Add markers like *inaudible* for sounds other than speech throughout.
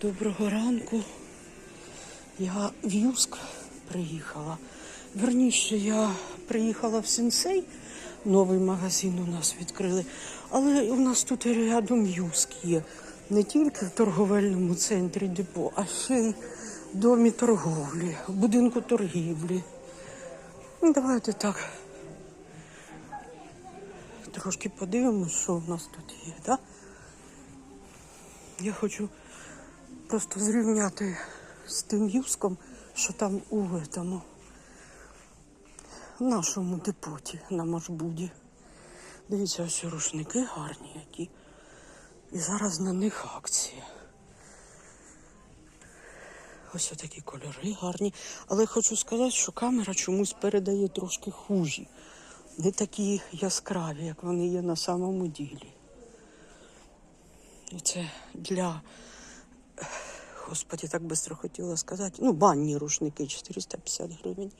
Доброго ранку. Я в Юск приїхала. Верніше, я приїхала в Сенсей, новий магазин у нас відкрили. Але у нас тут рядом Юск є. Не тільки в торговельному центрі депо, а ще й в домі торговлі, в будинку торгівлі. Ну, давайте так. Трошки подивимось, що в нас тут є? Да? Я хочу просто зрівняти з тим юском, що там у этому, нашому депоті на Машбуді. Дивіться, ось рушники гарні які. І зараз на них акція. Ось такі кольори гарні. Але хочу сказати, що камера чомусь передає трошки хужі. Не такі яскраві, як вони є на самому ділі. І це для, господі, так швидко хотіла сказати, ну, банні рушники 450 гривень,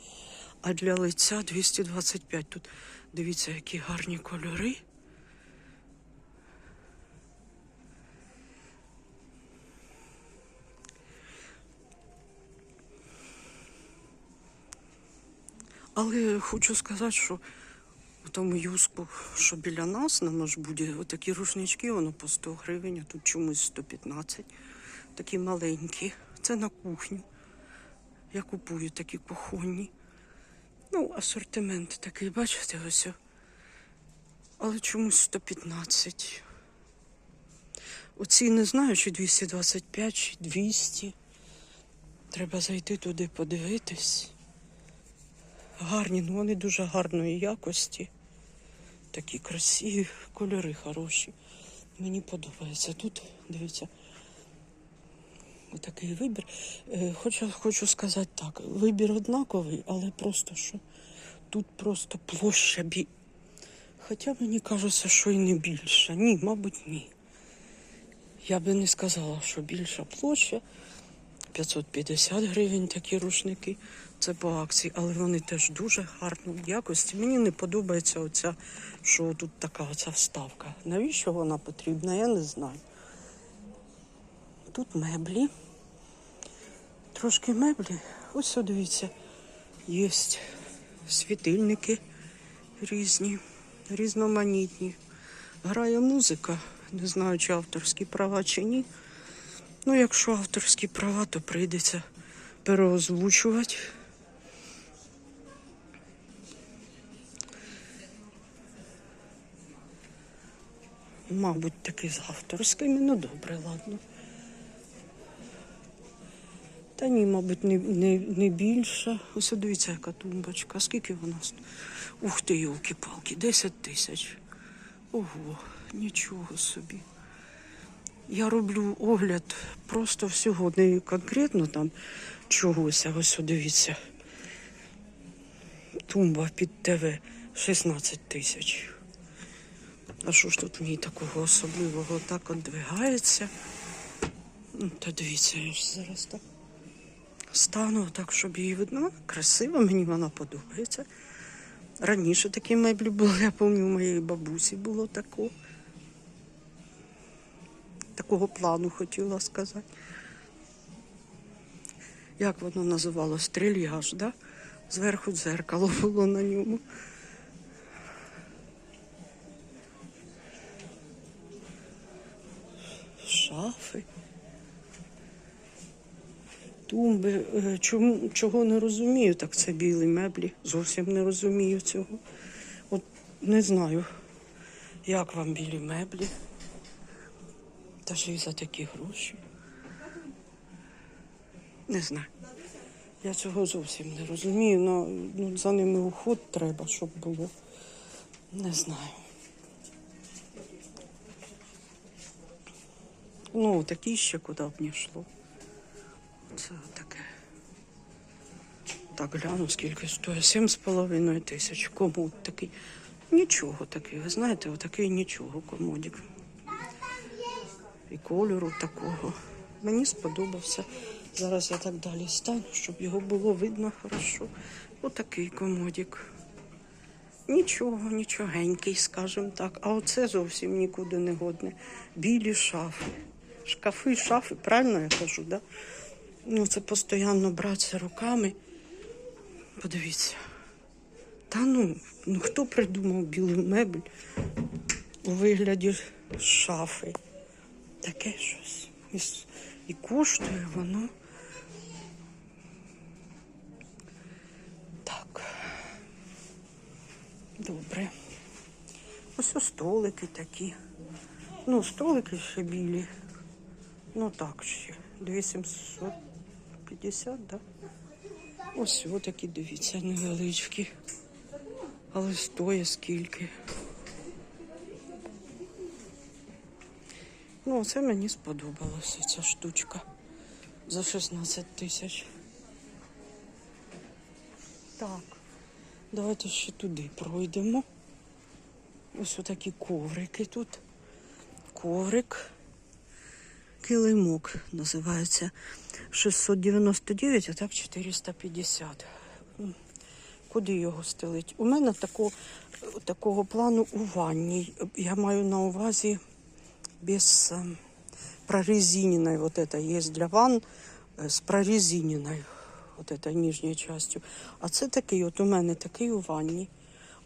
а для лиця 225. Тут дивіться, які гарні кольори. Але хочу сказати, що у тому юску, що біля нас на Машбуді, отакі рушнички, воно по 100 гривень, а тут чомусь 115. Такі маленькі. Це на кухню. Я купую такі кухонні. Ну, асортимент такий, бачите, ось. Але чомусь 115. Оці не знаю, чи 225, чи 200. Треба зайти туди подивитись. Гарні, ну вони дуже гарної якості. Такі красиві, кольори хороші. Мені подобається. Тут, дивіться, отакий вибір. Е, Хочу, хочу сказати так, вибір однаковий, але просто що тут просто площа бі. Хоча мені кажеться, що і не більша. Ні, мабуть, ні. Я би не сказала, що більша площа. 550 гривень такі рушники. Це по акції, але вони теж дуже гарної якості. Мені не подобається оця, що тут така оця вставка. Навіщо вона потрібна, я не знаю. Тут меблі. Трошки меблі. Ось дивіться, є світильники різні, різноманітні. Грає музика. Не знаю, чи авторські права, чи ні. Ну, якщо авторські права, то прийдеться переозвучувати. Мабуть, таки з авторськими. Ну добре, ладно. Та ні, мабуть, не, не, не більше. Ось дивіться, яка тумбочка. Скільки вона? стоїть? Ух ти, йолки-палки, 10 тисяч. Ого, нічого собі. Я роблю огляд просто всього, не конкретно там чогось, ось дивіться. Тумба під ТВ 16 тисяч. А що ж тут в ній такого особливого так от двигається? Ну, Та дивіться, я ж зараз так стану так, щоб її видно. Вона красива, мені вона подобається. Раніше такі меблі були, я пам'ятаю, у моєї бабусі було такого. Такого плану хотіла сказати. Як воно називалось? Трильяж, да? Зверху дзеркало *laughs* було на ньому. Шафи. Тумби. Е, Чому, чого не розумію, так це білі меблі. Зовсім не розумію цього. От не знаю, як вам білі меблі. Та ж і за такі гроші. Не знаю. Я цього зовсім не розумію, но, ну, за ними уход треба, щоб було. Не знаю. Ну, такі ще куди б не йшло. Це таке. Так, гляну, скільки стоїть. Сім з половиною тисяч. Комод такий. Нічого такий, ви знаєте, отакий нічого комодик. І кольору такого. Мені сподобався. Зараз я так далі стану, щоб його було видно хорошо. Отакий комодик. Нічого, нічогенький, скажімо так. А оце зовсім нікуди не годне. Білі шафи. шкафи, шафи, правильно я кажу, да? Ну, це постійно братися руками. Подивіться. Та ну, ну хто придумав білу мебель у вигляді шафи? Таке щось. І, і коштує воно. Так. Добре. Ось столики такі. Ну, столики ще білі. Ну так ще. 2750, да? Ось такі, дивіться, невеличкі. Але стоїть скільки. Ну, це мені сподобалася ця штучка за 16 тисяч. Так, давайте ще туди пройдемо. Ось отакі коврики тут. Коврик. Килимок називається 699, а так 450. Куди його стелить? У мене тако, такого плану у ванні. Я маю на увазі без ем, прорезиненной. Вот это есть для ванн е, з прорезиненной. Вот этой нижньою частю. А це такий, от у мене такий у ванні.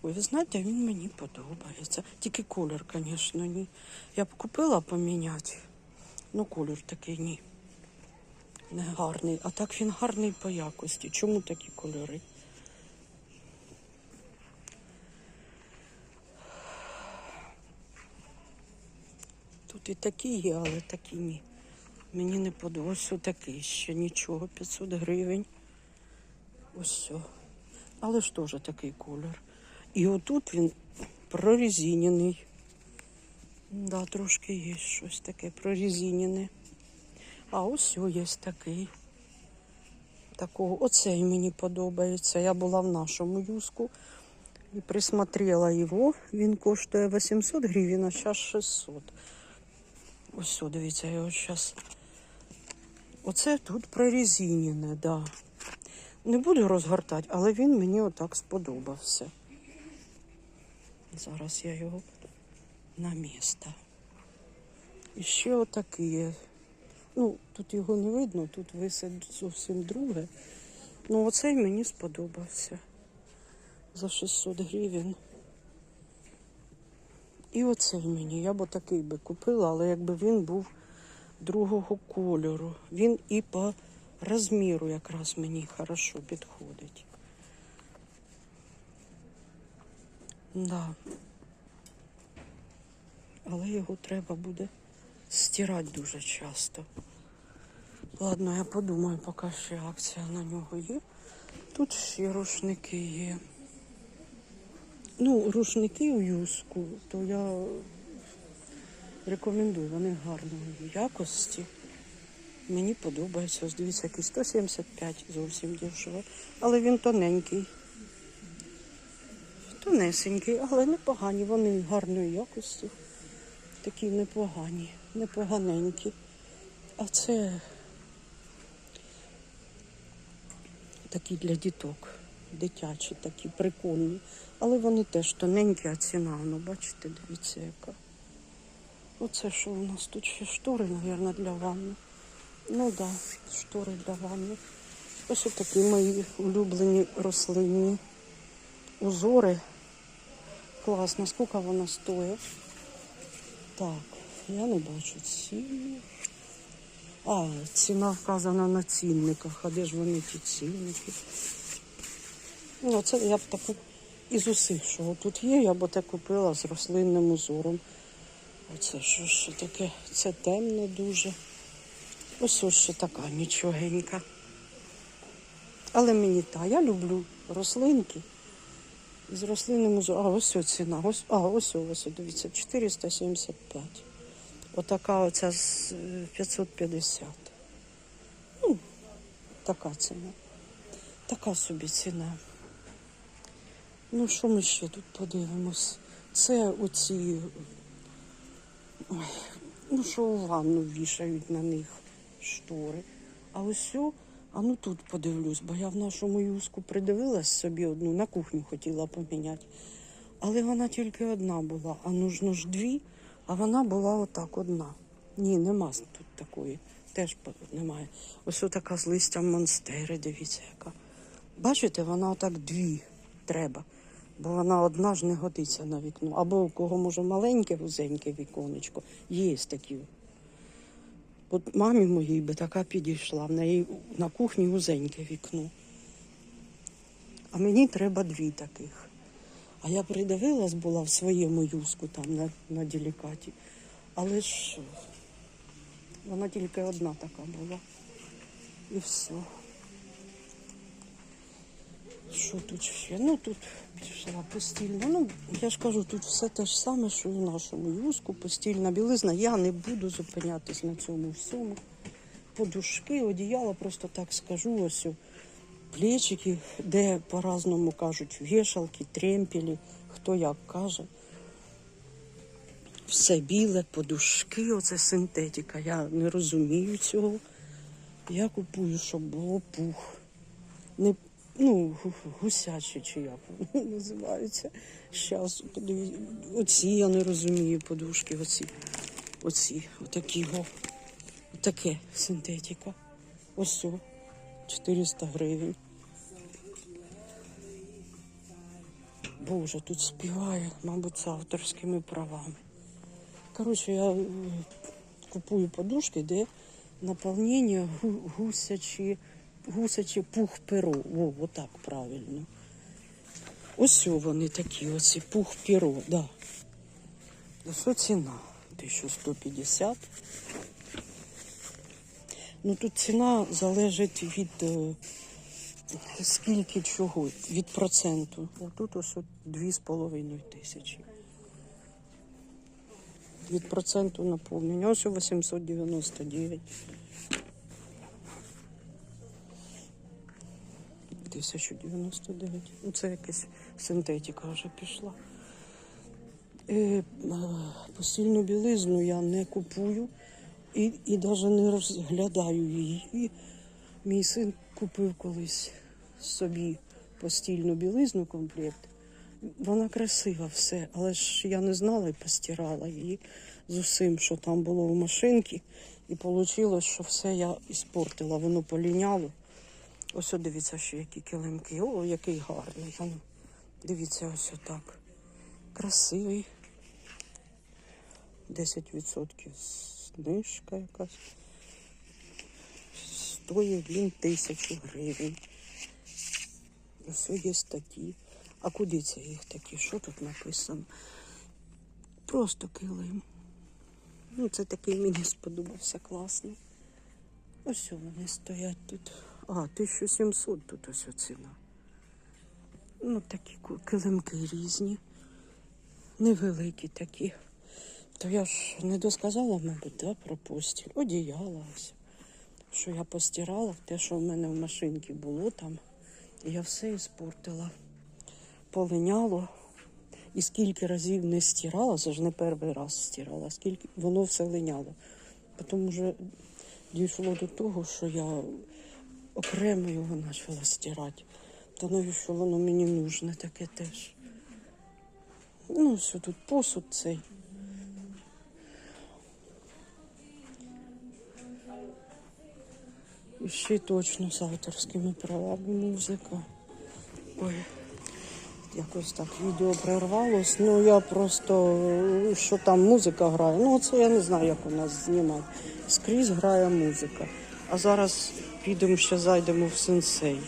Ой, ви знаєте, він мені подобається. Тільки колір, звісно, ні. Я б купила поміняти. Ну, колір такий ні. Не гарний. А так він гарний по якості. Чому такі кольори? Тут і такі є, але такі ні. Мені не подобається такий ще нічого. 500 гривень. Ось все. Але ж теж такий колір. І отут він прорезинений. Да, трошки є щось таке прорезинене. А ось є такий. Такого. Оцей мені подобається. Я була в нашому юску і присмотрела його. Він коштує 800 гривень, а зараз 600. Ось, дивіться, я ось зараз. Оце тут прорезинене, да. Не буду розгортати, але він мені отак сподобався. Зараз я його на місце. І ще отакий. є. Ну, тут його не видно, тут висить зовсім друге. Ну, оцей мені сподобався. За 600 гривень. І оцей мені. Я б такий би купила, але якби він був другого кольору. Він і по розміру якраз мені хорошо підходить. Да. Але його треба буде стирати дуже часто. Ладно, я подумаю, поки ще акція на нього є. Тут ще рушники є. Ну, рушники у юску, то я рекомендую, вони гарної якості. Мені подобається. Ось дивіться, який 175 зовсім дешево. Але він тоненький. Тонесенький, але непогані. Вони гарної якості. Такі непогані, непоганенькі. А це такі для діток. Дитячі, такі прикольні. Але вони теж тоненькі, а ціна, ну бачите, дивіться яка. Оце що у нас тут ще штори, мабуть, для ванни. Ну так, да, штори для ванни. Ось такі мої улюблені рослинні узори. Класно, скільки вона стоїть? Так, я не бачу ціни. А, ціна вказана на цінниках. А де ж вони ті цінники? Ну, це я б таку із усіх, що тут є, я б те купила з рослинним узором. Оце що ще таке? Це темно дуже. Ось ось ще така нічогенька. Але мені та, я люблю рослинки. З рослинним узором. А ось ціна. Ось, а, ось ось, дивіться, 475. Отака оця з е, 550. Ну, така ціна. Така собі ціна. Ну, що ми ще тут подивимось? Це оці, ой, ну, що у ванну вішають на них штори. А ось, а ну тут подивлюсь, бо я в нашому юску придивилась собі одну, на кухню хотіла поміняти. Але вона тільки одна була, а нужно ж дві, а вона була отак одна. Ні, нема тут такої. Теж немає. Ось така з листям монстери, дивіться, яка. Бачите, вона отак дві треба. Бо вона одна ж не годиться на вікно. Або у кого може маленьке вузеньке віконечко. Є такі. От мамі моїй би така підійшла. В неї на кухні узеньке вікно. А мені треба дві таких. А я придивилась була в своєму юску там на, на делікаті. Але ж вона тільки одна така була. І все. Що тут ще? Ну тут пішла постільна. Ну, я ж кажу, тут все те ж саме, що і в нашому юску, постільна білизна. Я не буду зупинятись на цьому всьому. Подушки, одіяла, просто так скажу, ось плечики, де по-разному кажуть, вішалки, тремпелі, хто як каже. Все біле, подушки, оце синтетика. Я не розумію цього. Я купую, щоб було пух. Не, ну, гусячі чи як вони *laughs* називаються. Щас, оці я не розумію подушки, оці. Оці, отакі го. Таке синтетика. Ось 400 гривень. Боже, тут співає, мабуть, з авторськими правами. Коротше, я е, купую подушки, де наповнення гу- гусячі, гусячі пух перо. О, отак правильно. Ось вони такі, оці пух перо, да. Що ціна? 1150. Ну тут ціна залежить від е, скільки чого, від проценту. Отут ось от 2,5 тисячі. Від проценту наповнення. Ось 899. 1099. Ну, це якась синтетика вже пішла. Е, постільну білизну я не купую і, і навіть не розглядаю її. Мій син купив колись собі постільну білизну комплект. Вона красива все, але ж я не знала і постирала її з усім, що там було в машинці. І вийшло, що все я іспортила, воно поліняло. Ось дивіться, що які килимки. О, який гарний. Дивіться, ось отак. Красивий. 10% знижка якась. Стоїть він тисячу гривень. Ось є такі. А куди це їх такі? Що тут написано? Просто килим. Ну, це такий мені сподобався класний. Ось вони стоять тут. А, 1700 тут ось ціна. Ну, такі килимки різні. Невеликі такі. То я ж не досказала, мабуть, да, про постіль. Одіяла ось. Що я постирала, те, що в мене в машинці було там. І я все іспортила. Полиняло. І скільки разів не стирала, це ж не перший раз стирала, скільки воно все линяло. Потім вже дійшло до того, що я окремо його почала стирати. Та навіщо воно мені нужне таке теж. Ну, все тут посуд цей. І ще точно з авторськими правами музика. Ой, якось так відео прервалось. Ну я просто що там музика грає. Ну це я не знаю, як у нас знімати. Скрізь грає музика. А зараз підемо ще зайдемо в сенсей.